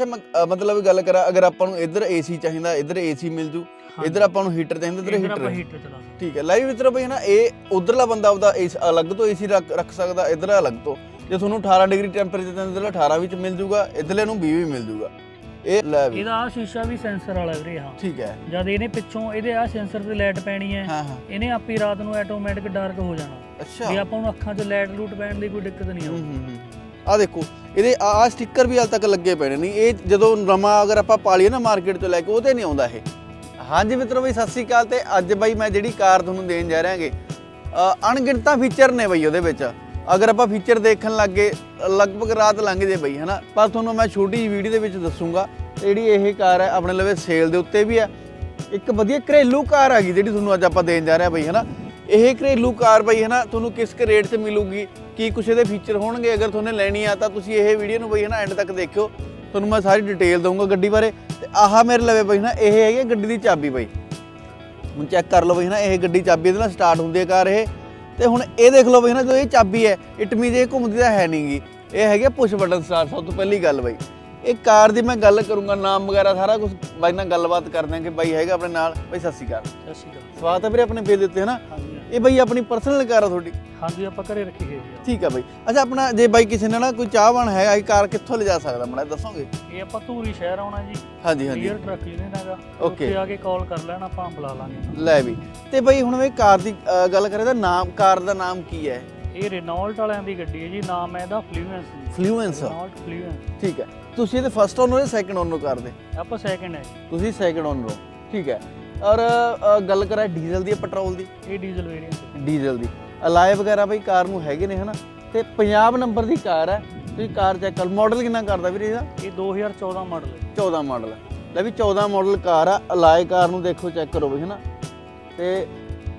ਅੱਛਾ ਮੈਂ- ਅ, ਮਤਲਬ ਗੱਲ ਕਰਾਂ ਅਗਰ ਆਪਾਂ ਨੂੰ ਇੱਧਰ ਏਸੀ ਚਾਹੀਦਾ ਇੱਧਰ ਏਸੀ ਮਿਲ ਜੂ ਇੱਧਰ ਆਪਾਂ ਨੂੰ ਹੀਟਰ ਚਾਹੀਦਾ ਇੱਧਰ ਆਪਾਂ ਹੀਟਰ ਹੀਟਰ ਚਲਾ ਸਕਦੇ ਠੀਕ ਹੈ ਲਾਈਵ ਮਿੱਤਰੋ ਬਈ ਨਾ ਇਹ ਉਧਰਲਾ ਬੰਦਾ ਆਪਦਾ ਏਸ ਅਲੱਗ ਤੋਂ ਏਸੀ ਰੱਖ ਸਕਦਾ ਇੱਧਰ ਅਲੱਗ ਤੋਂ। ਜੇ ਤੁਹਾਨੂੰ 18 ਡਿਗਰੀ ਟੈਂਪਰੇਚਰ ਤੇ ਇੱਧਰਲਾ 18 ਵਿੱਚ ਮਿਲ ਜੂਗਾ ਇੱਧਰਲੇ ਨੂੰ 20 ਵੀ ਮਿਲ ਜੂਗਾ। ਇਹ ਲੈ ਵੀ। ਇਹਦਾ ਆ ਸ਼ੀਸ਼ਾ ਵੀ ਸੈਂਸਰ ਵਾਲਾ ਵੀਰੇ ਹਾਂ। ਠੀਕ ਹੈ। ਜਦ ਇਹਨੇ ਪਿੱਛੋਂ ਇਹਦੇ ਆ ਸੈਂਸਰ ਤੇ ਲਾਈਟ ਪੈਣੀ ਹੈ ਹਾਂ ਹਾਂ। ਇਹਨੇ ਆਪੇ ਰਾਤ ਨੂੰ ਆਟੋਮੈਟਿਕ ਡਾਰਕ ਹੋ ਜਾਣਾ। ਅੱਛਾ। ਵੀ ਆਪਾਂ ਨੂੰ ਅੱਖਾਂ 'ਚ ਲਾਈਟ ਲੂਟ ਪੈਣ ਦੀ ਕੋਈ ਦਿੱਕਤ ਨਹੀਂ ਹੂੰ ਆਉਂਦੀ ਹੂੰ ਹੂੰ। ਆ ਦੇਖੋ, ਇਹਦੇ ਆ ਆ ਸਟicker ਵੀ ਹਾਲ ਤੱਕ ਲੱਗੇ ਪਏ ਨੇ। ਨਹੀਂ, ਇਹ ਜਦੋਂ ਨਵਾਂ ਅਗਰ ਆਪਾਂ ਪਾਲੀਏ ਨਾ ਮਾਰਕੀਟ ਤੋਂ ਲੈ ਕੇ, ਉਹਦੇ ਨਹੀਂ ਆਉਂਦਾ ਇਹ। ਹਾਂਜੀ ਮਿੱਤਰੋ ਬਈ ਸਤਿ ਸ੍ਰੀ ਅਕਾਲ ਤੇ ਅੱਜ ਬਈ ਮੈਂ ਜਿਹੜੀ ਕਾਰ ਤੁਹਾਨੂੰ ਦੇਣ ਜਾ ਰਿਹਾਗੇ ਅਣਗਿਣਤਾ ਫੀਚਰ ਨੇ ਬਈ ਉਹਦੇ ਵਿੱਚ। ਅਗਰ ਆਪਾਂ ਫੀਚਰ ਦੇਖਣ ਲੱਗੇ ਲਗਭਗ ਰਾਤ ਲੰਘ ਜੇ ਬਈ, ਹਨਾ? ਪਰ ਤੁਹਾਨੂੰ ਮੈਂ ਛੋਟੀ ਜਿਹੀ ਵੀਡੀਓ ਦੇ ਵਿੱਚ ਦੱਸੂਗਾ ਜਿਹੜੀ ਇਹ ਕਾਰ ਹੈ, ਆਪਣੇ ਲਵੇ ਸੇਲ ਦੇ ਉੱਤੇ ਵੀ ਹੈ। ਇੱਕ ਵਧੀਆ ਘਰੇਲੂ ਕਾਰ ਹੈਗੀ ਜਿਹੜੀ ਤੁਹਾਨੂੰ ਅੱਜ ਆਪਾਂ ਦੇਣ ਜਾ ਰਹੇ ਹਾਂ ਬਈ, ਹਨਾ? ਇਹ ਘਰੇਲੂ ਕਾਰ ਬਈ, ਹਨਾ? ਤੁਹਾਨੂੰ ਕਿਸ ਕ ਰੇਟ 'ਚ ਮਿਲੂਗੀ? ਕੀ ਕੁਛ ਇਹਦੇ ਫੀਚਰ ਹੋਣਗੇ? ਅਗਰ ਤੁਹਾਨੂੰ ਲੈਣੀ ਆ ਤਾਂ ਤੁਸੀਂ ਇਹ ਵੀਡੀਓ ਨੂੰ ਬਈ ਹਨਾ ਐਂਡ ਤੱਕ ਦੇਖਿਓ। ਤੁਹਾਨੂੰ ਮੈਂ ਸਾਰੀ ਡਿਟੇਲ ਦਊਂਗਾ ਗੱਡੀ ਬਾਰੇ। ਤੇ ਆਹ ਮੇਰੇ ਲਵੇ ਬਈ ਹਨਾ ਇਹ ਹੈਗੀ ਗੱਡੀ ਦੀ ਚਾਬੀ ਬਈ। ਹੁਣ ਚੈੱਕ ਕਰ ਲਓ ਬਈ ਹਨਾ ਇਹ ਗੱਡੀ ਚਾਬੀ ਇਹਦੇ ਨਾਲ ਸਟਾਰਟ ਹੁੰਦੀ ਹੈ ਕਾਰ ਇਹ। ਤੇ ਹੁਣ ਇਹ ਦੇਖ ਲਓ ਬਈ ਹਨਾ ਜੋ ਇਹ ਚਾਬੀ ਹੈ ਇਟ ਮੀਨਸ ਇਹ ਘੁੰਮਦੀ ਤਾਂ ਹੈ ਨਹੀਂਗੀ ਇਹ ਹੈਗੇ ਪੁਸ਼ ਬਟਨ ਸਟਾਰਟ ਸਭ ਤੋਂ ਪਹਿਲੀ ਗੱਲ ਬਈ। ਇਹ ਕਾਰ ਦੀ ਮੈਂ ਗੱਲ ਕਰੂੰਗਾ ਨਾਮ ਵਗੈਰਾ ਸਾਰਾ ਕੁਝ ਬਾਈ ਨਾਲ ਗੱਲਬਾਤ ਕਰਦੇ ਹਾਂ ਕਿ ਬਾਈ ਹੈਗਾ ਆਪਣੇ ਨਾਲ। ਬਾਈ ਸਤਿ ਸ਼੍ਰੀ ਅਕਾਲ। ਸਤਿ ਸ਼੍ਰੀ ਅਕਾਲ। ਸਵਾਗਤ ਹੈ ਵੀਰੇ ਆਪਣੇ ਪੇਜ ਦੇ ਉੱਤੇ ਹਨਾ? ਹਾਂਜੀ ਇਹ ਬਈ ਆਪਣੀ ਪਰਸਨਲ ਕਾਰ ਆ ਤੁਹਾਡੀ। ਹਾਂਜੀ ਆਪਾਂ ਘਰੇ ਰੱਖੀ ਗਏ ਜੀ ਠੀਕ ਹੈ ਬਈ। ਅੱਛਾ ਆਪਣਾ ਜੇ ਬਾਈ ਕਿਸੇ ਨੇ ਨਾ ਕੋਈ ਚਾਹਵਾਨ ਹੈਗਾ ਇਹ ਕਾਰ ਕਿੱਥੋਂ ਲਿਜਾ ਸਕਦਾ? ਮੜਾ ਦੱਸੋਗੇ? ਇਹ ਆਪਾਂ ਧੂਰੀ ਸ਼ਹਿਰ ਆਉਣਾ ਜੀ। ਹਾਂਜੀ ਹਾਂਜੀ। ਰੀਅਰ ਟਰੱਕ ਯੂਨੀਅਨ ਹੈਗਾ. ਉੱਥੇ ਆ ਕੇ ਕਾਲ ਕਰ ਲੈਣਾ ਆਪਾਂ ਬੁਲਾ ਲਾਂਗੇ ਲੈ ਵੀ ਤੇ ਬਈ ਹੁਣ ਇਹ ਕਾਰ ਦੀ ਗੱਲ ਕਰੇ ਤਾਂ ਨਾਮ ਕਾਰ ਦਾ ਨਾਮ ਕੀ ਹੈ? ਇਹ ਰੇਨੋਲਟ ਵਾਲਿਆਂ ਦੀ ਗੱਡੀ ਹੈ ਜੀ ਨਾਮ ਹੈ ਇਹਦਾ ਫਲੂਐਂਸ ਫਲੂਐਂਸ ਰੇਨੋਲਟ ਫਲੂਐਂਸ ਠੀਕ ਹੈ। ਤੁਸੀਂ ਇਹਦੇ ਫਸਟ ਓਨਰ ਜਾਂ ਸੈਕੰਡ ਓਨਰ ਕਰਦੇ ਆਪਾਂ ਸੈਕਿੰਡ ਹੈ ਤੁਸੀਂ ਸੈਕੰਡ ਓਨਰ ਹੋ। ਠੀਕ ਹੈ। ਔਰ ਅ, ਗੱਲ ਕਰਾਂ ਡੀਜ਼ਲ ਦੀ ਪੈਟਰੋਲ ਦੀ? ਇਹ ਡੀਜ਼ਲ ਵੇਰੀਐਂਟ ਡੀਜ਼ਲ ਦੀ। ਅਲਾਏ ਵਗੈਰਾ ਬਈ ਕਾਰ ਨੂੰ ਹੈਗੇ ਨੇ ਹਨਾ? ਤੇ ਪੰਜਾਬ ਨੰਬਰ ਦੀ ਕਾਰ ਹੈ। ਤੁਸੀਂ ਕਾਰ ਚੈੱਕ ਕਰ ਮਾਡਲ ਕਿੰਨਾ ਕਰਦਾ ਵੀਰੇ ਇਹਦਾ? ਇਹ 2014 ਮਾਡਲ ਹੈ। 14 ਮਾਡਲ ਲੈ ਵੀ 14 ਮਾਡਲ ਕਾਰ ਆ। ਅਲਾਏ ਕਾਰ ਨੂੰ ਦੇਖੋ ਚੈੱਕ ਕਰੋ ਬਈ ਹਨਾ? ਤੇ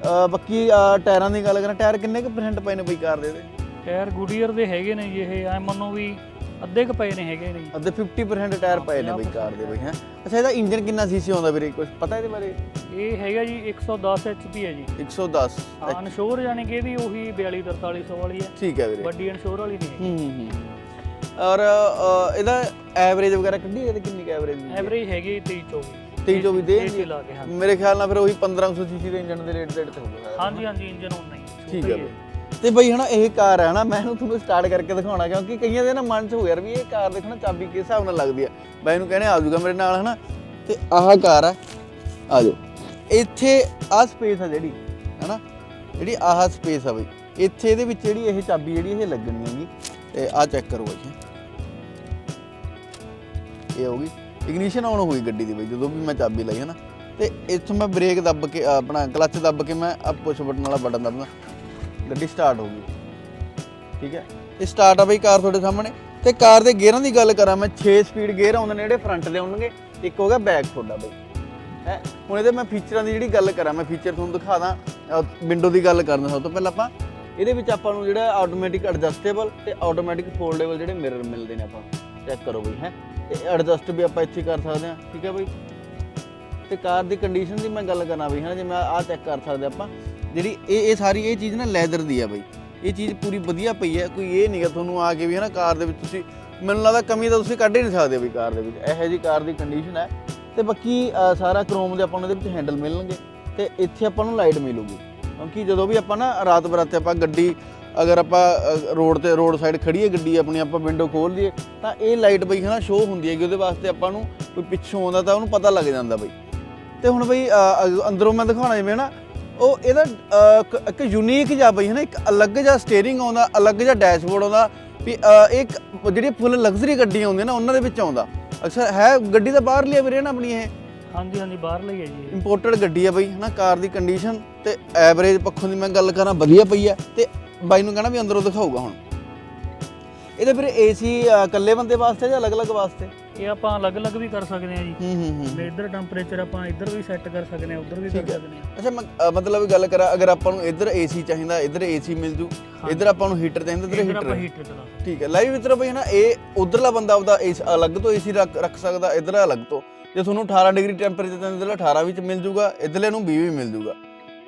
ਅ, ਬਾਕੀ ਅ, ਟਾਇਰਾਂ ਦੀ ਗੱਲ ਕਰਾਂ। ਟਾਇਰ ਕਿੰਨੇ ਕੁ ਪਰਸੈਂਟ ਪਏ ਨੇ ਬਈ ਕਾਰ ਦੇ ਇਹਦੇ? ਟਾਇਰ ਗੁਡੀਅਰ ਦੇ ਹੈਗੇ ਨੇ ਜੀ ਇਹ। ਐ ਮੰਨੋ ਵੀ ਅੱਧੇ ਕ ਪਏ ਨੇ ਹੈਗੇ ਨੇ। ਅੱਧੇ 50% ਟਾਇਰ ਪਏ ਨੇ ਬਈ ਕਾਰ ਦੇ ਬਈ ਹੈ। ਅੱਛਾ ਇਹਦਾ ਇੰਜਨ ਕਿੰਨਾ ਸੀਸੀ ਆਉਂਦਾ ਵੀਰੇ? ਕੁਝ ਪਤਾ ਇਹਦੇ ਬਾਰੇ? ਇਹ ਹੈਗਾ ਜੀ 110 HP ਹੈ ਜੀ। 110 ਹਾਂ ਇਨਸ਼ੋਰ ਯਾਨੀ ਕਿ ਇਹਦੀ ਉਹੀ 42 4300 ਵਾਲੀ ਹੈ। ਠੀਕ ਹੈ ਵੀਰੇ। ਵੱਡੀ ਇਨਸ਼ੋਰ ਵਾਲੀ ਨਹੀਂ ਹੂੰ ਹੂੰ ਹੂੰ। ਔਰ ਇਹਦਾ ਐਵਰੇਜ ਵਗੈਰਾ ਕੱਢੀ ਇਹਦੇ ਕਿੰਨੀ ਕੁ ਐਵਰੇਜ ਐਵਰੇਜ ਹੈਗੀ 23 24 23 24 ਦੇ ਮੇਰੇ ਖਿਆਲ ਨਾਲ ਫਿਰ ਉਹੀ 1500 ਸੀਸੀ ਦੇ ਇੰਜਨ ਦੇ ਰੇਟ ਤੇ ਹੋਊਗਾ। ਹਾਂਜੀ ਹਾਂਜੀ ਇੰਜਨ ਉਹਨਾਂ ਹੀ ਠੀਕ ਹੀ ਤੇ ਬਈ ਹਨਾ ਇਹ ਕਾਰ ਹੈ ਨਾ ਮੈਂ ਇਹਨੂੰ ਤੁਹਾਨੂੰ ਸਟਾਰਟ ਕਰਕੇ ਦਿਖਾਉਣਾ ਕਿਉਂਕਿ ਕਈਆਂ ਦੇ ਨਾ ਮਨ 'ਚ ਹੋ ਯਾਰ ਵੀ ਇਹ ਕਾਰ ਦੇਖਣਾ ਚਾਬੀ ਕਿਸ ਹਿਸਾਬ ਨਾਲ ਲੱਗਦੀ ਆ। ਬਾਈ ਇਹਨੂੰ ਕਹਿੰਦੇ ਆ ਜਾਊਗਾ ਮੇਰੇ ਨਾਲ ਹਨਾ, ਤੇ ਆਹ ਕਾਰ ਆ ਆ ਜਾਓ ਇੱਥੇ ਆਹ ਸਪੇਸ ਆ ਜਿਹੜੀ, ਹਨਾ, ਜਿਹੜੀ ਆਹ ਸਪੇਸ ਆ ਬਈ। ਇੱਥੇ ਇਹਦੇ ਵਿੱਚ ਜਿਹੜੀ ਇਹ ਚਾਬੀ ਜਿਹੜੀ ਇਹ ਲੱਗਣੀ ਹੈਗੀ, ਤੇ ਆਹ ਚੈੱਕ ਕਰੋ ਬਈ। ਇਹ ਗਈ। ਇਗਨੀਸ਼ਨ ਆਨ ਹੋਈ ਗੱਡੀ ਦੀ ਬਈ, ਜਦੋਂ ਵੀ ਮੈਂ ਚਾਬੀ ਲਈ ਹਨਾ। ਤੇ ਇੱਥੋਂ ਮੈਂ ਬ੍ਰੇਕ ਦੱਬ ਕੇ, ਆਪਣਾ ਕਲੱਚ ਦੱਬ ਕੇ ਮੈਂ ਆ ਪੁਸ਼ ਬਟਨ ਵਾਲਾ ਬਟਨ ਦੱਬਦਾ। ਗੱਡੀ ਸਟਾਰਟ ਹੋ ਗਈ। ਠੀਕ ਹੈ? ਇਹ ਸਟਾਰਟ ਆ ਬਈ ਕਾਰ ਤੁਹਾਡੇ ਸਾਹਮਣੇ। ਤੇ ਕਾਰ ਦੇ ਗੇਅਰਾਂ ਦੀ ਗੱਲ ਕਰਾਂ ਮੈਂ 6 ਸਪੀਡ ਗੇਅਰ ਆਉਂਦੇ ਨੇ ਜਿਹੜੇ ਫਰੰਟ ਦੇ ਆਉਣਗੇ, ਇੱਕ ਹੋ ਗਿਆ ਬੈਕ ਤੁਹਾਡਾ ਬਈ। ਹੈ? ਹੁਣ ਇਹਦੇ ਮੈਂ ਫੀਚਰਾਂ ਦੀ ਜਿਹੜੀ ਗੱਲ ਕਰਾਂ, ਮੈਂ ਫੀਚਰ ਤੁਹਾਨੂੰ ਦਿਖਾ ਦਾਂ ਵਿੰਡੋ ਦੀ ਗੱਲ ਕਰਨਾ ਸਭ ਤੋਂ ਪਹਿਲਾਂ ਆਪਾਂ। ਇਹਦੇ ਵਿੱਚ ਆਪਾਂ ਨੂੰ ਜਿਹੜਾ ਆਟੋਮੈਟਿਕ ਐਡਜਸਟੇਬਲ ਤੇ ਆਟੋਮੈਟਿਕ ਫੋਲਡੇਬਲ ਜਿਹੜੇ ਮਿਰਰ ਮਿਲਦੇ ਨੇ ਆਪਾਂ। ਚੈੱਕ ਕਰੋ ਬਈ, ਹੈ? ਤੇ ਐਡਜਸਟ ਵੀ ਆਪਾਂ ਇੱਥੇ ਕਰ ਸਕਦੇ ਹਾਂ। ਠੀਕ ਹੈ ਬਈ? ਤੇ ਕਾਰ ਦੀ ਕੰਡੀਸ਼ਨ ਦੀ ਮੈਂ ਗੱਲ ਕਰਾਂ ਵੀ ਹਾਂ ਜਿਵੇਂ ਆਹ ਚੈੱਕ ਕਰ ਸਕਦੇ ਆਪਾਂ। ਜਿਹੜੀ ਇਹ ਇਹ ਸਾਰੀ ਇਹ ਚੀਜ਼ ਨਾ ਲੈਦਰ ਦੀ ਆ ਬਈ। ਇਹ ਚੀਜ਼ ਪੂਰੀ ਵਧੀਆ ਪਈ ਹੈ ਕੋਈ ਇਹ ਨਹੀਂਗਾ ਤੁਹਾਨੂੰ ਆ ਕੇ ਵੀ ਹੈ ਨਾ ਕਾਰ ਦੇ ਵਿੱਚ ਤੁਸੀਂ, ਮੈਨੂੰ ਲੱਗਦਾ ਕਮੀ ਤਾਂ ਤੁਸੀਂ ਕੱਢ ਹੀ ਨਹੀਂ ਸਕਦੇ ਵੀ ਕਾਰ ਦੇ ਵਿੱਚ। ਇਹੋ ਜੀ ਕਾਰ ਦੀ ਕੰਡੀਸ਼ਨ ਹੈ ਤੇ ਬਾਕੀ ਸਾਰਾ ਕ੍ਰੋਮ ਦੇ ਆਪਾਂ ਨੂੰ ਇਹਦੇ ਵਿੱਚ ਹੈਂਡਲ ਮਿਲਣਗੇ। ਤੇ ਇੱਥੇ ਆਪਾਂ ਨੂੰ ਲਾਈਟ ਮਿਲੂਗੀ। ਕਿਉਂਕਿ ਜਦੋਂ ਵੀ ਆਪਾਂ ਨਾ ਰਾਤ ਬਰਾਤੇ ਆਪਾਂ ਗੱਡੀ, ਅਗਰ ਆਪਾਂ ਰੋਡ ਤੇ ਰੋਡ ਸਾਈਡ ਖੜੀਏ ਗੱਡੀ ਆਪਣੀ, ਆਪਾਂ ਵਿੰਡੋ ਖੋਲ ਲਈਏ, ਤਾਂ ਇਹ ਲਾਈਟ ਬਈ ਹੈ ਨਾ ਸ਼ੋ ਹੁੰਦੀ ਹੈਗੀ, ਉਹਦੇ ਵਾਸਤੇ ਆਪਾਂ ਨੂੰ ਕੋਈ ਪਿੱਛੋਂ ਆਉਂਦਾ ਤਾਂ ਉਹਨੂੰ ਪਤਾ ਲੱਗ ਜਾਂਦਾ ਬਈ। ਤੇ ਹੁਣ ਬਈ ਅੰਦਰੋਂ ਮੈਂ ਦਿਖਾਉਣਾ ਜਿਵੇਂ ਨਾ ਉਹ ਇਹਦਾ ਇੱਕ- ਯੂਨੀਕ ਜਿਹਾ ਬਈ ਹੈ ਨਾ ਇੱਕ ਅਲੱਗ ਜਿਹਾ ਸਟੀਅਰਿੰਗ ਆਉਂਦਾ ਅਲੱਗ ਜਿਹਾ ਡੈਸ਼ਬੋਰਡ ਆਉਂਦਾ ਵੀ ਇੱਕ ਜਿਹੜੀ ਫੁੱਲ ਲਗਜ਼ਰੀ ਗੱਡੀਆਂ ਆਉਂਦੀਆਂ ਨਾ ਉਹਨਾਂ ਦੇ ਵਿੱਚ ਆਉਂਦਾ। ਅਕਸਰ ਹੈ ਗੱਡੀ ਤਾਂ ਬਾਹਰ ਲਈ ਵੀਰੇ ਨਾ ਆਪਣੀ ਇਹ? ਹਾਂਜੀ ਹਾਂਜੀ ਬਾਹਰ ਲਈ ਹੈ ਜੀ। ਇੰਪੋਰਟਡ ਗੱਡੀ ਆ ਬਈ ਹਨਾ ਕਾਰ ਦੀ ਕੰਡੀਸ਼ਨ ਤੇ ਐਵਰੇਜ ਪੱਖੋਂ ਦੀ ਮੈਂ ਗੱਲ ਕਰਾਂ ਵਧੀਆ ਪਈ ਆ। ਤੇ ਬਾਈ ਨੂੰ ਕਹਿਣਾ ਵੀ ਅੰਦਰੋਂ ਦਿਖਾਊਗਾ ਹੁਣ। ਇਹਦੇ ਫਿਰ ਏਸੀ ਇਕੱਲੇ ਬੰਦੇ ਵਾਸਤੇ ਜਾਂ ਅਲੱਗ-ਅਲੱਗ ਵਾਸਤੇ? ਇਹ ਆਪਾਂ ਅਲੱਗ-ਅਲੱਗ ਵੀ ਕਰ ਸਕਦੇ ਹਾਂ ਜੀ। ਹੂੰ ਹੂੰ ਹੂੰ। ਤੇ ਇੱਧਰ ਟੈਂਪਰੇਚਰ ਆਪਾਂ ਇੱਧਰ ਵੀ ਸੈੱਟ ਕਰ ਸਕਦੇ ਹਾਂ ਉੱਧਰ ਵੀ ਕਰ ਹੈ। ਸਕਦੇ ਹਾਂ। ਅੱਛਾ ਮੈਂ ਅ, ਮਤਲਬ ਗੱਲ ਕਰਾਂ ਅਗਰ ਆਪਾਂ ਨੂੰ ਇੱਧਰ ਏਸੀ ਚਾਹੀਦਾ ਇੱਧਰ ਏਸੀ ਮਿਲ ਜੂ ਇੱਧਰ ਆਪਾਂ ਨੂੰ ਹੀਟਰ ਚਾਹੀਦਾ ਇੱਧਰ ਇੱਧਰ ਆਪਾਂ ਹੀਟਰ ਹੀਟਰ ਚਲਾ ਸਕਦੇ ਠੀਕ ਹੈ ਲਾਈਵ ਮਿੱਤਰੋ ਬਈ ਹਨਾ ਇਹ ਉਧਰਲਾ ਬੰਦਾ ਆਪਦਾ ਏਸ ਅਲੱਗ ਤੋਂ ਏਸੀ ਰੱਖ ਰੱਖ ਸਕਦਾ ਇੱਧਰ ਅਲੱਗ ਤੋਂ। ਜੇ ਤੁਹਾਨੂੰ 18 ਡਿਗਰੀ ਟੈਂਪਰੇਚਰ ਤੇ ਇੱਧਰਲਾ 18 ਵਿੱਚ ਮਿਲ ਜੂਗਾ ਇੱਧਰਲੇ ਨੂੰ 20 ਵੀ ਮਿਲ ਜੂਗਾ।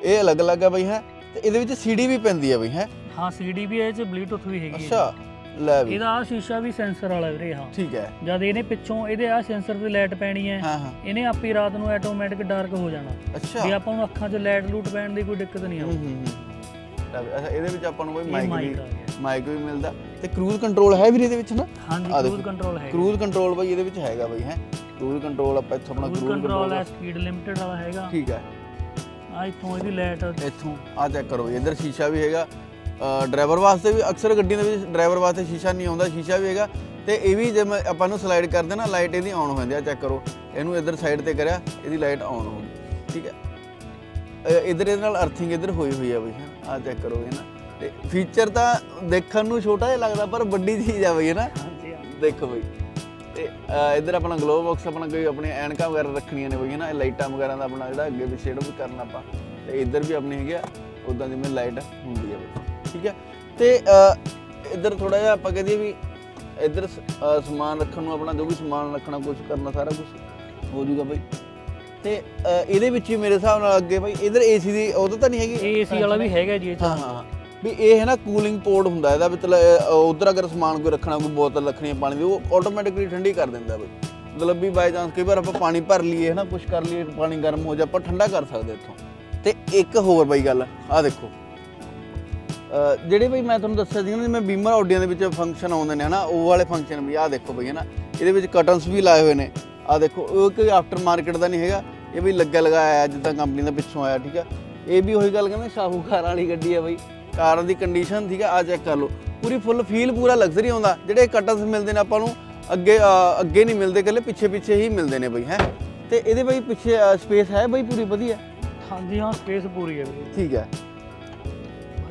ਇਹ ਅਲੱਗ-ਅਲੱਗ ਆ ਬਈ ਹੈ। ਤੇ ਇਹਦੇ ਵਿੱਚ ਸੀਡੀ ਵੀ ਪੈਂਦੀ ਆ ਬਈ ਹੈ। ਹਾਂ ਸੀਡੀ ਵੀ ਹੈ ਇਹ ਚ ਬਲੂਟੁੱਥ ਵੀ ਹੈਗੀ ਹੈ ਅੱਛਾ। ਲੈ ਵੀ। ਇਹਦਾ ਆ ਸ਼ੀਸ਼ਾ ਵੀ ਸੈਂਸਰ ਵਾਲਾ ਵੀਰੇ ਹਾਂ। ਠੀਕ ਹੈ। ਜਦ ਇਹਨੇ ਪਿੱਛੋਂ ਇਹਦੇ ਆ ਸੈਂਸਰ ਤੇ ਲਾਈਟ ਪੈਣੀ ਹੈ ਹਾਂ ਹਾਂ। ਇਹਨੇ ਆਪੇ ਰਾਤ ਨੂੰ ਆਟੋਮੈਟਿਕ ਡਾਰਕ ਹੋ ਜਾਣਾ। ਅੱਛਾ। ਵੀ ਆਪਾਂ ਨੂੰ ਅੱਖਾਂ 'ਚ ਲਾਈਟ ਲੂਟ ਪੈਣ ਦੀ ਕੋਈ ਦਿੱਕਤ ਨਹੀਂ ਆਉਂਦੀ। ਹੂੰ ਹੂੰ ਅੱਛਾ ਇਹਦੇ ਵਿੱਚ ਆਪਾਂ ਨੂੰ ਕੋਈ ਮਾਈਕ ਵੀ ਮਾਈਕ ਵੀ ਮਿਲਦਾ। ਤੇ ਕਰੂਜ਼ ਕੰਟਰੋਲ ਹੈ ਵੀਰੇ ਇਹਦੇ ਵਿੱਚ ਨਾ? ਹਾਂਜੀ ਕਰੂਜ਼। ਕੰਟਰੋਲ ਹੈ ਕਰੂਜ਼ ਕੰਟਰੋਲ ਬਾਈ ਇਹਦੇ ਵਿੱਚ ਹੈਗਾ ਬਾਈ ਹੈ। ਕਰੂਜ਼ ਕੰਟਰੋਲ ਆਪਾਂ ਇੱਥੋਂ ਆਪਣਾ ਕਰੂਜ਼ ਕੰਟਰੋਲ ਹੈ ਸਪੀਡ ਲਿਮਟਿਡ ਵਾਲਾ ਹੈਗਾ। ਠੀਕ ਹੈ। ਆ ਇੱਥੋਂ ਇਹਦੀ ਲਾਈਟ ਇੱਥੋਂ ਆ ਚੈੱਕ ਕਰੋ ਇੱਧਰ ਸ਼ੀਸ਼ਾ ਵੀ ਹੈਗਾ। ਡਰਾਈਵਰ ਵਾਸਤੇ ਵੀ ਅਕਸਰ ਗੱਡੀਆਂ ਦੇ ਵਿੱਚ ਡਰਾਈਵਰ ਵਾਸਤੇ ਸ਼ੀਸ਼ਾ ਨਹੀਂ ਆਉਂਦਾ ਸ਼ੀਸ਼ਾ ਵੀ ਹੈਗਾ। ਤੇ ਇਹ ਵੀ ਜੇ ਮੈਂ ਆਪਾਂ ਨੂੰ ਸਲਾਈਡ ਕਰਦੇ ਨਾ ਲਾਈਟ ਇਹਦੀ ਆਨ ਹੋ ਜਾਂਦੀ ਆ ਚੈੱਕ ਕਰੋ। ਇਹਨੂੰ ਇੱਧਰ ਸਾਈਡ ਤੇ ਕਰਿਆ ਇਹਦੀ ਲਾਈਟ ਆਨ ਹੋ ਗਈ। ਠੀਕ ਹੈ? ਇੱਧਰ ਇਹਦੇ ਨਾਲ ਅਰਥਿੰਗ ਇੱਧਰ ਹੋਈ ਹੋਈ ਆ ਬਈ ਆ ਚੈੱਕ ਕਰੋ ਇਹ ਨਾ। ਤੇ ਫੀਚਰ ਤਾਂ ਦੇਖਣ ਨੂੰ ਛੋਟਾ ਜਿਹਾ ਲੱਗਦਾ ਪਰ ਵੱਡੀ ਚੀਜ਼ ਆ ਬਈ ਹੈ ਨਾ। ਦੇਖੋ ਬਈ। ਤੇ ਇੱਧਰ ਆਪਣਾ ਗਲੋ ਬਾਕਸ ਆਪਣਾ ਕੋਈ ਆਪਣੇ ਐਨਕਾਂ ਵਗੈਰਾ ਰੱਖਣੀਆਂ ਨੇ ਬਈ ਨਾ। ਇਹ ਲਾਈਟਾਂ ਵਗੈਰਾ ਦਾ ਆਪਣਾ ਜਿਹੜਾ ਅੱਗੇ ਪਿੱਛੇ ਜਿਹੜਾ ਵੀ ਕਰਨਾ ਆਪਾਂ। ਤੇ ਇੱਧਰ ਵੀ ਆਪਣੀ ਹੈਗੀ ਆ ਉਦਾਂ ਜਿਵੇਂ ਲਾਈਟ ਹੁੰਦੀ ਹੈ ਠੀਕ ਹੈ। ਤੇ ਇੱਧਰ ਥੋੜਾ ਜਿਹਾ ਆਪਾਂ ਕਹਦੇ ਵੀ ਇੱਧਰ ਸਮਾਨ ਰੱਖਣ ਨੂੰ ਆਪਣਾ ਜੋ ਵੀ ਸਮਾਨ ਰੱਖਣਾ ਕੁਝ ਕਰਨਾ ਸਾਰਾ ਕੁਝ ਹੋ ਜਾਊਗਾ ਬਈ। ਤੇ ਇਹਦੇ ਵਿੱਚ ਹੀ ਮੇਰੇ ਹਿਸਾਬ ਨਾਲ ਅੱਗੇ ਬਈ ਇੱਧਰ ਏਸੀ ਦੀ ਉਹਦਾ ਤਾਂ ਨਹੀਂ ਹੈਗੀ। ਏਸੀ ਵਾਲਾ ਵੀ ਹੈਗਾ ਜੀ ਇਹ। ਹਾਂ ਹਾਂ। ਵੀ ਇਹ ਹੈ ਨਾ ਕੂਲਿੰਗ ਪੋਰਟ ਹੁੰਦਾ ਇਹਦਾ ਮਤਲਬ ਉਧਰ ਅਗਰ ਸਮਾਨ ਕੋਈ ਰੱਖਣਾ ਕੋਈ ਬੋਤਲ ਰੱਖਣੀ ਹੈ ਪਾਣੀ ਦੀ ਉਹ ਆਟੋਮੈਟਿਕਲੀ ਠੰਡੀ ਕਰ ਦਿੰਦਾ ਬਈ। ਮਤਲਬ ਵੀ ਬਾਈ ਚਾਂਸ ਕਈ ਵਾਰ ਆਪਾਂ ਪਾਣੀ ਭਰ ਲਈਏ ਹੈ ਨਾ ਕੁਝ ਕਰ ਲਈਏ ਪਾਣੀ ਗਰਮ ਹੋ ਜਾ ਆਪਾਂ ਠੰਡਾ ਕਰ ਸਕਦੇ ਇੱਥੋਂ। ਤੇ ਇੱਕ ਹੋਰ ਬਈ ਗੱਲ ਆਹ ਦੇਖੋ। ਜਿਹੜੇ ਬਈ ਮੈਂ ਤੁਹਾਨੂੰ ਦੱਸਿਆ ਸੀ ਨਾ ਜਿਵੇਂ ਬੀਮਰ ਆਡੀਆਂ ਦੇ ਵਿੱਚ ਫੰਕਸ਼ਨ ਆਉਂਦੇ ਨੇ ਹਨਾ ਉਹ ਵਾਲੇ ਫੰਕਸ਼ਨ ਵੀ ਆਹ ਦੇਖੋ ਬਈ ਹਨਾ ਇਹਦੇ ਵਿੱਚ ਕਟਨਸ ਵੀ ਲਾਏ ਹੋਏ ਨੇ। ਆਹ ਦੇਖੋ ਉਹ ਕੋਈ ਆਫਟਰ ਮਾਰਕੀਟ ਦਾ ਨਹੀਂ ਹੈਗਾ ਇਹ ਵੀ ਲੱਗਿਆ ਲਗਾਇਆ ਹੈ ਜਿੱਦਾਂ ਕੰਪਨੀ ਦਾ ਪਿੱਛੋਂ ਆਇਆ ਠੀਕ ਆ। ਇਹ ਵੀ ਉਹੀ ਗੱਲ ਕਹਿੰਦੇ ਸ਼ਾਹੂਕਾਰ ਵਾਲੀ ਗੱਡੀ ਹੈ ਬਈ ਕਾਰ ਦੀ ਕੰਡੀਸ਼ਨ ਠੀਕ ਆ ਆ ਚੈੱਕ ਕਰ ਲਓ। ਪੂਰੀ ਫੁੱਲ ਫੀਲ ਪੂਰਾ ਲਗਜ਼ਰੀ ਆਉਂਦਾ। ਜਿਹੜੇ ਕਟਨਸ ਮਿਲਦੇ ਨੇ ਆਪਾਂ ਨੂੰ ਅੱਗੇ ਅੱਗੇ ਨਹੀਂ ਮਿਲਦੇ ਇਕੱਲੇ ਪਿੱਛੇ ਪਿੱਛੇ ਹੀ ਮਿਲਦੇ ਨੇ ਬਈ ਹੈ। ਤੇ ਇਹਦੇ ਬਈ ਪਿੱਛੇ ਸਪੇਸ ਹੈ ਬਈ ਪੂਰੀ ਵਧੀਆ? ਹਾਂਜੀ ਹਾਂ ਸਪੇਸ ਪੂਰੀ ਹੈ ਵੀਰੇ। ਠੀਕ ਹੈ।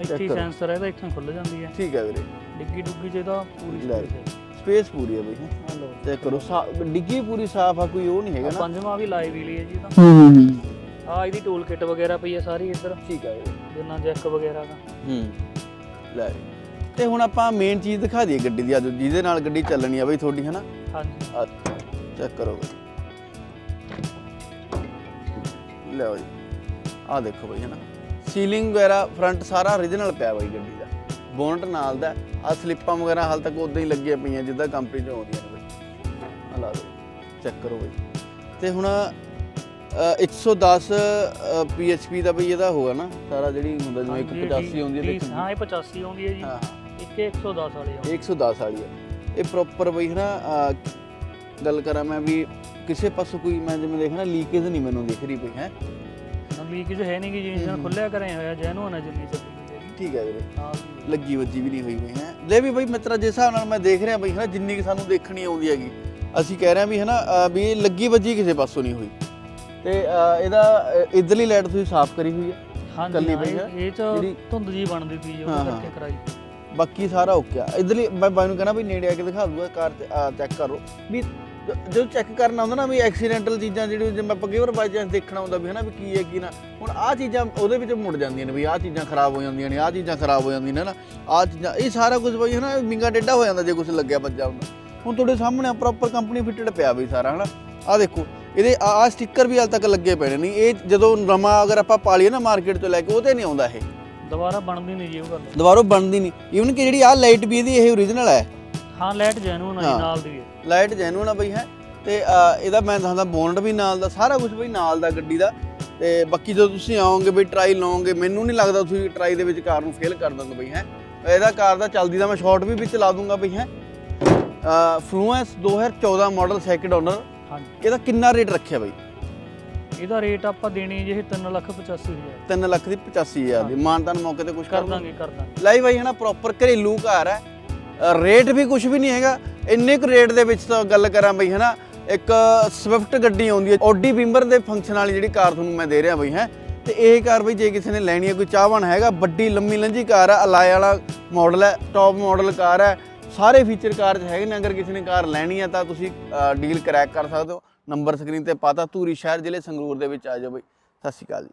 ਇੱਥੇ ਕਰੋ। ਸੈਂਸਰ ਹੈ ਇਹਦਾ ਇੱਥੋਂ ਖੁੱਲ ਜਾਂਦੀ ਹੈ। ਠੀਕ ਹੈ ਵੀਰੇ। ਡਿੱਗੀ ਡੁੱਗੀ ਚ ਇਹਦਾ ਪੂਰੀ ਲੈ। ਸਪੇਸ ਹੈ। ਸਪੇਸ ਪੂਰੀ ਹੈ ਬਈ। ਹੈਂ। ਆ ਲਓ। ਚੈੱਕ ਕਰੋ। ਸਾ- ਡਿੱਗੀ ਪੂਰੀ ਸਾਫ਼ ਆ ਕੋਈ ਉਹ ਨਹੀਂ ਹੈਗਾ ਆਹ ਨਾ ਪੰਜਵਾਂ ਵੀ ਲਾਈਵ ਹੀ ਲਈ ਹੈ ਜੀ ਤਾਂ। ਹੂੰ ਹੂੰ ਹੂੰ। ਆ ਇਹਦੀ ਟੂਲ ਕਿੱਟ ਵਗੈਰਾ ਪਈ ਹੈ ਸਾਰੀ ਇੱਧਰ। ਠੀਕ ਹੈ ਵੀਰੇ। ਜਿੰਨਾ ਜੈਕ ਵਗੈਰਾ ਦਾ। ਹੂੰ। ਲੈ ਵੀ। ਤੇ ਹੁਣ ਆਪਾਂ ਮੇਨ ਚੀਜ਼ ਦਿਖਾ ਦਈਏ ਗੱਡੀ ਦੀ। ਅੱਜ ਜਿਹਦੇ ਨਾਲ ਗੱਡੀ ਚੱਲਣੀ ਆ ਬਈ ਤੁਹਾਡੀ ਹਨਾ? ਹਾਂਜੀ। ਚੈੱਕ ਕਰੋ ਬਈ। ਲਓ ਜੀ। ਦੇਖੋ ਬਈ ਹਨਾ? ਸੀਲਿੰਗ ਵਗੈਰਾ ਫਰੰਟ ਸਾਰਾ origignal ਪਿਆ ਬਈ ਗੱਡੀ ਦਾ। ਬੋਨਟ ਨਾਲ ਦਾ। ਆ ਸਲਿੱਪਾਂ ਵਗੈਰਾ ਹਾਲ ਤੱਕ ਉਦਾਂ ਹੀ ਲੱਗੀਆਂ ਪਈਆਂ ਜਿੱਦਾਂ ਕੰਪਨੀ ਚੋਂ ਆਉਂਦੀਆਂ ਨੇ ਬਈ। ਆਹ ਲਾ ਦਿਓ ਚੈੱਕ ਕਰੋ ਬਈ। ਤੇ ਹੁਣ ਅ, 110 PHP ਦਾ ਬਈ ਇਹਦਾ ਹੋਗਾ ਨਾ ਸਾਰਾ ਜਿਹੜੀ ਹੁੰਦਾ ਜਿਵੇਂ ਹਾਂਜੀ, 185 ਹੁੰਦੀ ਹੈ ਤੇ ਹਾਂ ਇਹ 85 ਆਉਂਦੀ ਹੈ ਜੀ। ਹਾਂ। ਇੱਕ ਇਹ 110 ਵਾਲੀ ਆ। 110 ਵਾਲੀ ਹੈ ਇਹ ਪ੍ਰੋਪਰ ਬਈ ਹਨਾ ਅਹ, ਗੱਲ ਕਰਾਂ ਮੈਂ ਵੀ ਕਿਸੇ ਪਾਸੋਂ ਕੋਈ ਮੈਂ ਜਿਵੇਂ ਦੇਖਣਾ ਲੀਕੇਜ ਨਹੀਂ ਮੈਨੂੰ ਦਿਖ ਰਹੀ ਪਈ ਹੈ। ਲੀਕੇਜ ਹੈ ਨਹੀਂ ਕਿ ਜਿੰਨਾ ਖੁੱਲਿਆ ਕਰੇ ਹੋਇਆ ਜੈਨੂਨ ਹੈ ਜਿੰਨੀ ਚੱਲੀ ਠੀਕ ਹੈ ਵੀਰੇ। ਨਾਲ ਲੱਗੀ ਵੱਜੀ ਵੀ ਨਹੀਂ ਹੋਈ ਪਈ ਹੈ। ਲੈ ਵੀ ਬਈ ਮਿੱਤਰਾ ਜਿਸ ਹਿਸਾਬ ਨਾਲ ਮੈਂ ਦੇਖ ਰਿਹਾ ਬਈ ਹਨਾ ਜਿੰਨੀ ਕਿ ਸਾਨੂੰ ਦੇਖਣੀ ਆਉਂਦੀ ਹੈਗੀ ਅਸੀਂ ਕਹਿ ਰਹੇ ਹਾਂ ਵੀ ਹਨਾ ਵੀ ਲੱਗੀ ਵੱਜੀ ਕਿਸੇ ਪਾਸੋਂ ਨਹੀਂ ਹੋਈ। ਤੇ ਇਹਦਾ ਇੱਧਰਲੀ ਲਾਈਟ ਤੁਸੀਂ ਸਾਫ਼ ਕਰੀ ਹੋਈ ਹੈ ਹਾਂਜੀ ਪਈ ਇਹ- ਚ ਧੁੰਦ ਜੀ ਬਣਦੀ ਸੀ ਜੀ। ਕਰਕੇ ਕਰਾਈ। ਬਾਕੀ ਸਾਰਾ ਓਕੇ ਆ। ਇਧਰਲੀ ਮੈਂ ਬਾਈ ਨੂੰ ਕਹਿਣਾ ਵੀ ਨੇੜੇ ਆ ਕੇ ਦਿਖਾ ਦੂਗਾ ਕਾਰ ਤੇ ਚੈੱਕ ਕਰੋ। ਵੀ ਜਦੋਂ ਚੈੱਕ ਕਰਨਾ ਹੁੰਦਾ ਨਾ ਵੀ ਐਕਸੀਡੈਂਟਲ ਚੀਜ਼ਾਂ ਜਿਹੜੀ ਜਿਵੇਂ ਆਪਾਂ ਕਈ ਵਾਰ ਬਾਈ ਚਾਂਸ ਦੇਖਣਾ ਹੁੰਦਾ ਵੀ ਹਨਾ ਵੀ ਕੀ ਹੈ ਕੀ ਨਾ ਹੁਣ ਆਹ ਚੀਜ਼ਾਂ ਉਹਦੇ ਵਿੱਚ ਮੁੜ ਜਾਂਦੀਆਂ ਨੇ ਵੀ ਆਹ ਚੀਜ਼ਾਂ ਖਰਾਬ ਹੋ ਜਾਂਦੀਆਂ ਨੇ ਆਹ ਚੀਜ਼ਾਂ ਖਰਾਬ ਹੋ ਜਾਂਦੀਆਂ ਨੇ ਨਾ ਆਹ ਚੀਜ਼ਾਂ ਇਹ ਸਾਰਾ ਕੁਝ ਬਈ ਹਨਾ ਮਿੰਗਾ ਡੇਡਾ ਹੋ ਜਾਂਦਾ ਜੇ ਕੁਝ ਲੱਗਿਆ ਵੱਜਾ ਹੁੰਦਾ। ਹੁਣ ਤੁਹਾਡੇ ਸਾਹਮਣੇ ਪ੍ਰੋਪਰ ਕੰਪਨੀ ਫਿਟਡ ਪਿਆ ਬਈ ਸਾਰਾ ਹਨਾ? ਆਹ ਦੇਖੋ ਇਹਦੇ ਆਹ ਸਟicker ਵੀ ਹਾਲ ਤੱਕ ਲੱਗੇ ਪਏ ਨੇ ਨਹੀਂ ਇਹ ਜਦੋਂ ਨਵਾਂ ਅਗਰ ਆਪਾਂ ਪਾ ਲਈਏ ਨਾ ਮਾਰਕੀਟ ਤੋਂ ਲੈ ਕੇ ਉਹ ਤੇ ਨਹੀਂ ਆਉਂਦਾ ਇਹ। ਦੁਬਾਰਾ ਬਣਦੀ ਨਹੀਂ ਜੀ ਉਹ ਗੱਲ। ਦੁਬਾਰਾ ਬਣਦੀ ਨਹੀਂ। ਈਵਨ ਕਿ ਜਿਹੜੀ ਆਹ ਲਾਈਟ ਵੀ ਇਹਦੀ ਇਹ ਓਰੀਜਨਲ ਹੈ ਹਾਂ ਲਾਈਟ ਜੈਨੂਨ ਹੈ ਹਾਂ। ਜੀ ਨਾਲ ਦੀ ਹੈ ਲਾਈਟ ਜੈਨੂਨ ਆ ਬਈ ਹੈ। ਤੇ ਅਹ, ਇਹਦਾ ਮੈਂ ਦੱਸਦਾ ਬੋਨਟ ਵੀ ਨਾਲ ਦਾ ਸਾਰਾ ਕੁਝ ਬਈ ਨਾਲ ਦਾ ਗੱਡੀ ਦਾ। ਤੇ ਬਾਕੀ ਜਦੋਂ ਤੁਸੀਂ ਆਓਗੇ ਬਈ ਟਰਾਈ ਲਾਓਗੇ ਮੈਨੂੰ ਨਹੀਂ ਲੱਗਦਾ ਤੁਸੀਂ ਟਰਾਈ ਦੇ ਵਿੱਚ ਕਾਰ ਨੂੰ ਫੇਲ ਕਰ ਦੋਗੇ ਬਈ ਹੈ। ਇਹਦਾ ਕਾਰ ਦਾ ਚੱਲਦੀ ਦਾ ਮੈਂ ਸ਼ਾਰਟ ਵੀ ਵਿੱਚ ਲਾ ਦੂੰਗਾ ਬਈ ਹੈ। ਫਲੂਐਂਸ 2014 ਮਾਡਲ ਸੈਕਿੰਡ ਓਨਰ ਹਾਂਜੀ। ਇਹਦਾ ਕਿੰਨਾ ਰੇਟ ਰੱਖਿਆ ਬਈ? ਇਹਦਾ ਰੇਟ ਆਪਾਂ ਦੇਣੀ ਜੇ 385000 3 ਲੱਖ ਦੀ 85000 ਦੀ। ਮਾਨਤਾਨ ਮੌਕੇ ਤੇ ਕੁਝ ਕਰ ਕਰ ਦਾਂਗੇ ਕਰ ਦਾਂਗੇ। ਲਾਈ ਬਾਈ ਹੈ ਨਾ ਪ੍ਰੋਪਰ ਘਰੇਲੂ ਕਾਰ ਹੈ। ਅ, ਰੇਟ ਵੀ ਕੁਝ ਵੀ ਨਹੀਂ ਹੈਗਾ। ਇੰਨੇ ਕੁ ਰੇਟ ਦੇ ਵਿੱਚ ਤਾਂ ਗੱਲ ਕਰਾਂ ਬਈ ਹੈ ਨਾ ਇੱਕ ਸਵਿਫਟ ਗੱਡੀ ਆਉਂਦੀ ਹੈ, ਓਡੀ ਬਿੰਬਰ ਦੇ ਫੰਕਸ਼ਨ ਵਾਲੀ ਜਿਹੜੀ ਕਾਰ ਤੁਹਾਨੂੰ ਮੈਂ ਦੇ ਰਿਹਾ ਬਈ, ਹੈ? ਤੇ ਇਹ ਕਾਰ ਬਈ, ਜੇ ਕਿਸੇ ਨੇ ਲੈਣੀ ਹੈ, ਕੋਈ ਚਾਹਵਾਨ ਹੈਗਾ, ਵੱਡੀ, ਲੰਮੀ ਲੰਜੀ ਕਾਰ ਹੈ ਅਲਾਇ ਵਾਲਾ ਮਾਡਲ ਹੈ ਟੌਪ ਮਾਡਲ ਕਾਰ ਹੈ, ਸਾਰੇ ਫੀਚਰ ਕਾਰ 'ਚ ਹੈਗੇ ਨੇ, ਅਗਰ ਕਿਸੇ ਨੇ ਕਾਰ ਲੈਣੀ ਹੈ ਤਾਂ ਤੁਸੀਂ ਡੀਲ ਕਰੈਕ ਕਰ ਸਕਦੇ ਹੋ। ਨੰਬਰ ਸਕਰੀਨ ਤੇ ਪਾਤਾ ਧੂਰੀ ਸ਼ਹਿਰ ਜ਼ਿਲ੍ਹੇ ਸੰਗਰੂਰ ਦੇ ਵਿੱਚ ਆ ਜਾਓ ਬਈ। ਸਤਿ ਸ਼੍ਰੀ ਅਕਾਲ ਜੀ।